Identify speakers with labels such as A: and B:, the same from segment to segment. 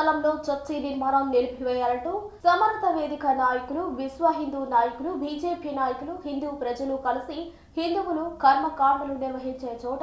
A: స్థలంలో చర్చి నిర్మాణం నిలిపివేయాలంటూ సమర్థ వేదిక నాయకులు విశ్వ హిందూ నాయకులు బీజేపీ నాయకులు హిందూ ప్రజలు కలిసి హిందువులు కర్మకాండలు నిర్వహించే చోట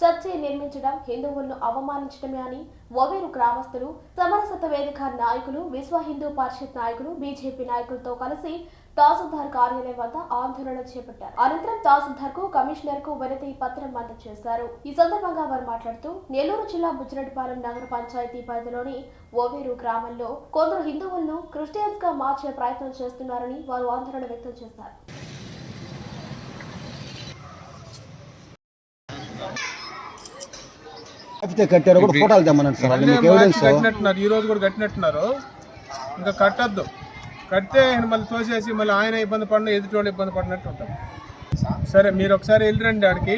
A: చర్చి నిర్మించడం హిందువులను అవమానించడమే అని ఒవేరు గ్రామస్తులు సమరసత వేదిక నాయకులు విశ్వ హిందూ పరిషత్ నాయకులు బీజేపీ నాయకులతో కలిసి తహసీల్దార్ కార్యాలయం వద్ద ఆందోళన చేపట్టారు. అనంతరం తహసీల్దార్కు కమిషనర్కు వినతి పత్రం అందజేశారు. ఈ సందర్భంగా వారు మాట్లాడుతూ నెల్లూరు జిల్లా బుచ్చిరెడ్డిపాలెం నగర పంచాయతీ పరిధిలోని ఓవేరు గ్రామంలో కొందరు హిందువులను క్రిస్టియన్స్గా మార్చే ప్రయత్నం చేస్తున్నారని వారు ఆందోళన వ్యక్తం చేశారు.
B: కట్టారు కూడా ఫోటోలు తెమ్మనండి సార్.
C: ఈ రోజు కూడా కట్టినట్టున్నారు. ఇంకా కట్టద్దు. కడితే ఆయన మళ్ళీ తోసేసి మళ్ళీ ఆయన ఇబ్బంది పడిన ఎదుటి వాళ్ళు ఇబ్బంది పడినట్టు ఉంటాం. సరే మీరు ఒకసారి వెళ్ళిరండి ఆడికి.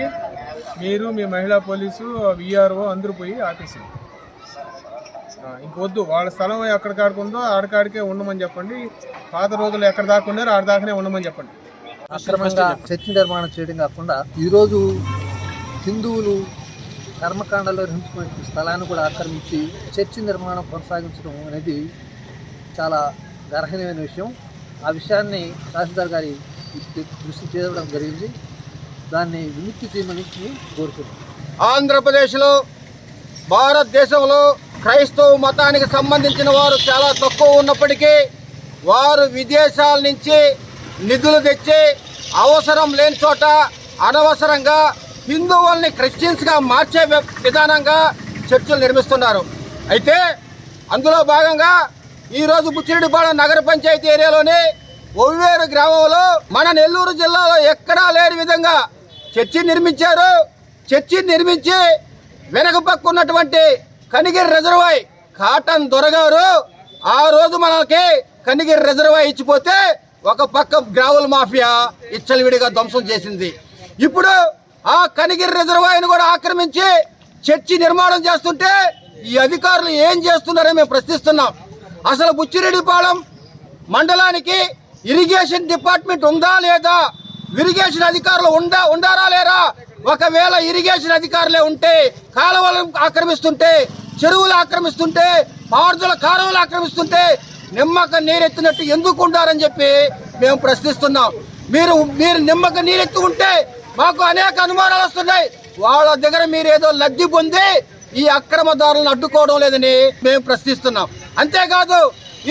C: మీరు మీ మహిళా పోలీసు విఆర్ఓ అందరూ పోయి ఆఫీసు ఇంకొద్దు వాళ్ళ స్థలం ఎక్కడ కాడుకుందో ఆడకాడికే ఉండమని చెప్పండి. పాత రోజులు ఎక్కడ దాకా ఉన్నారో ఆడ దాకానే ఉండమని చెప్పండి.
D: అక్రమంగా చర్చి నిర్మాణం చేయడం కాకుండా ఈరోజు హిందువులు కర్మకాండలో నిర్మించుకునే స్థలాన్ని కూడా ఆక్రమించి చర్చి నిర్మాణం కొనసాగించడం అనేది చాలా గర్హణీయమైన విషయం. ఆ విషయాన్ని తహసీల్దార్ గారి దృష్టి తేవడం జరిగింది. దాన్ని విముక్తి చేయమని కోరుతున్నాం
B: ఆంధ్రప్రదేశ్లో భారతదేశంలో క్రైస్తవ మతానికి సంబంధించిన వారు చాలా తక్కువ ఉన్నప్పటికీ వారు విదేశాల నుంచి నిధులు తెచ్చి అవసరం లేని చోట అనవసరంగా హిందువుల్ని క్రిస్టియన్స్గా మార్చే విధానంగా చర్చలు నిర్మిస్తున్నారు. అయితే అందులో భాగంగా ఈరోజు బుచ్చిరెడ్డిపాడ నగర పంచాయతీ ఏరియాలోని ఒవ్వేరు గ్రామంలో మన నెల్లూరు జిల్లాలో ఎక్కడా లేని విధంగా చర్చి నిర్మించారు. చర్చి నిర్మించి వెనక పక్క ఉన్నటువంటి కనిగిరి రిజర్వాయ్ కాటన్ దొరగారు. ఆ రోజు మనకి కనిగిరి రిజర్వాయ్ ఇచ్చిపోతే ఒక పక్క గ్రావుల మాఫియా ఇచ్చలవిడిగా ధ్వంసం చేసింది. ఇప్పుడు ఆ కనిగిరి రిజర్వాయర్ను కూడా ఆక్రమించి చర్చి నిర్మాణం చేస్తుంటే ఈ అధికారులు ఏం చేస్తున్నారో మేము ప్రశ్నిస్తున్నాం. అసలు బుచ్చిరెడ్డిపాలెం మండలానికి ఇరిగేషన్ డిపార్ట్మెంట్ ఉందా లేదా? ఇరిగేషన్ అధికారులు ఉందా ఉండారా లేరా? ఒకవేళ ఇరిగేషన్ అధికారులే ఉంటే కాలువలు ఆక్రమిస్తుంటే చెరువులు ఆక్రమిస్తుంటే పారుదల కాలువలు ఆక్రమిస్తుంటే నిమ్మక నీరెత్తినట్టు ఎందుకు ఉండారని చెప్పి మేము ప్రశ్నిస్తున్నాం. మీరు మీరు నిమ్మక నీరెత్తి ఉంటే మాకు అనేక అనుమానాలు వస్తున్నాయి. వాళ్ళ దగ్గర మీరు ఏదో లబ్ధి పొంది ఈ అక్రమదారులను అడ్డుకోవడం లేదని మేము ప్రశ్నిస్తున్నాం. అంతేకాదు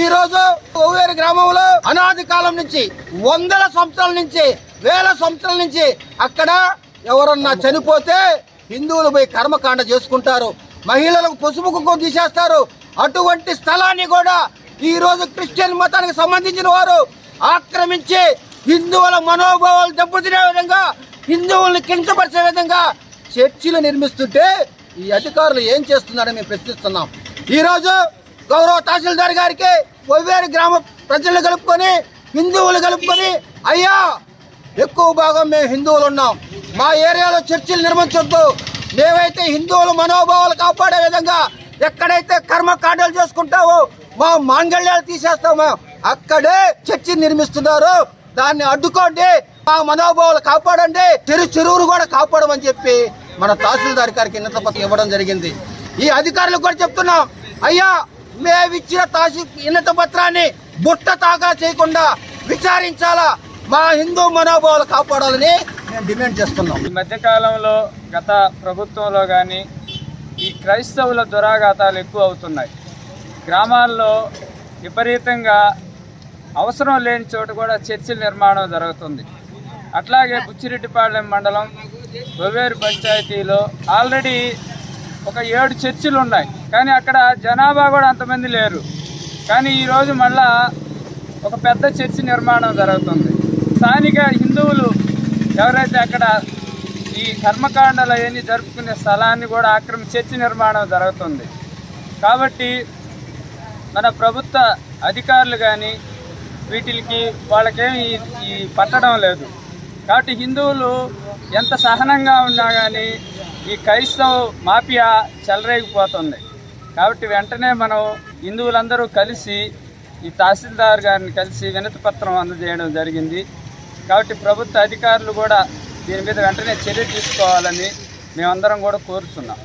B: ఈ రోజు ఓవేరు గ్రామంలో అనాది కాలం నుంచి వందల సంవత్సరాల నుంచి వేల సంవత్సరాల నుంచి అక్కడ ఎవరన్నా చనిపోతే హిందువులు పోయి కర్మకాండ చేసుకుంటారు. మహిళలకు పసుపు కుంకుమ తీసేస్తారు. అటువంటి స్థలాన్ని కూడా ఈ రోజు క్రిస్టియన్ మతానికి సంబంధించిన వారు ఆక్రమించి హిందువుల మనోభావాలు దెబ్బతినే విధంగా హిందువుల్ని కించపరిచే విధంగా చర్చిలు నిర్మిస్తుంటే ఈ అధికారులు ఏం చేస్తున్నారని మేము ప్రశ్నిస్తున్నాం. ఈరోజు గౌరవ తహసీల్దార్ గారికి ఒవ్వేరు గ్రామ ప్రజలు కలుపుకొని హిందువులు కలుపుకొని అయ్యా ఎక్కువ భాగం మేము హిందువులు ఉన్నాం. మా ఏరియాలో చర్చిలు నిర్మించొద్దు. మేమైతే హిందువుల మనోభావాలు కాపాడే విధంగా ఎక్కడైతే కర్మకాండాలు చేసుకుంటావో మా మాంగళ్యాలు తీసేస్తాము అక్కడే చర్చి నిర్మిస్తున్నారు. దాన్ని అడ్డుకోండి. మా మనోభావాలు కాపాడండి. చెరు చెరువులు కూడా కాపాడమని చెప్పి మన తహసీల్దార్ గారికి ఉన్నత పత్రం ఇవ్వడం జరిగింది. ఈ అధికారులకు కూడా చెప్తున్నాం అయ్యా మేమిచ్చిన తహసీల్ ఉన్నత పత్రాన్ని బుట్ట తాగా చేయకుండా విచారించాలా? మా హిందూ మనోభావాలు కాపాడాలని మేము డిమాండ్ చేస్తున్నాం.
E: ఈ మధ్యకాలంలో గత ప్రభుత్వంలో కానీ ఈ క్రైస్తవుల దురాఘాతాలు ఎక్కువ అవుతున్నాయి. గ్రామాల్లో విపరీతంగా అవసరం లేని చోట కూడా చర్చిల నిర్మాణం జరుగుతుంది. అట్లాగే బుచ్చిరెడ్డిపాళెం మండలం బొవేరు పంచాయతీలో ఆల్రెడీ ఒక ఏడు చర్చిలు ఉన్నాయి కానీ అక్కడ జనాభా కూడా అంతమంది లేరు. కానీ ఈరోజు మళ్ళా ఒక పెద్ద చర్చి నిర్మాణం జరుగుతుంది. స్థానిక హిందువులు ఎవరైతే అక్కడ ఈ కర్మకాండలు అవన్నీ జరుపుకునే స్థలాన్ని కూడా ఆక్రమి చర్చి నిర్మాణం జరుగుతుంది. కాబట్టి మన ప్రభుత్వ అధికారులు కానీ వీటికి వాళ్ళకేమి ఈ పట్టడం లేదు. కాబట్టి హిందువులు ఎంత సహనంగా ఉన్నా కానీ ఈ క్రైస్తవ మాఫియా చెలరేగిపోతుంది. కాబట్టి వెంటనే మనం హిందువులందరూ కలిసి ఈ తహసీల్దార్ గారిని కలిసి వినతి పత్రం అందజేయడం జరిగింది. కాబట్టి ప్రభుత్వ అధికారులు కూడా దీని మీద వెంటనే చర్య తీసుకోవాలని మేమందరం కూడా కోరుతున్నాం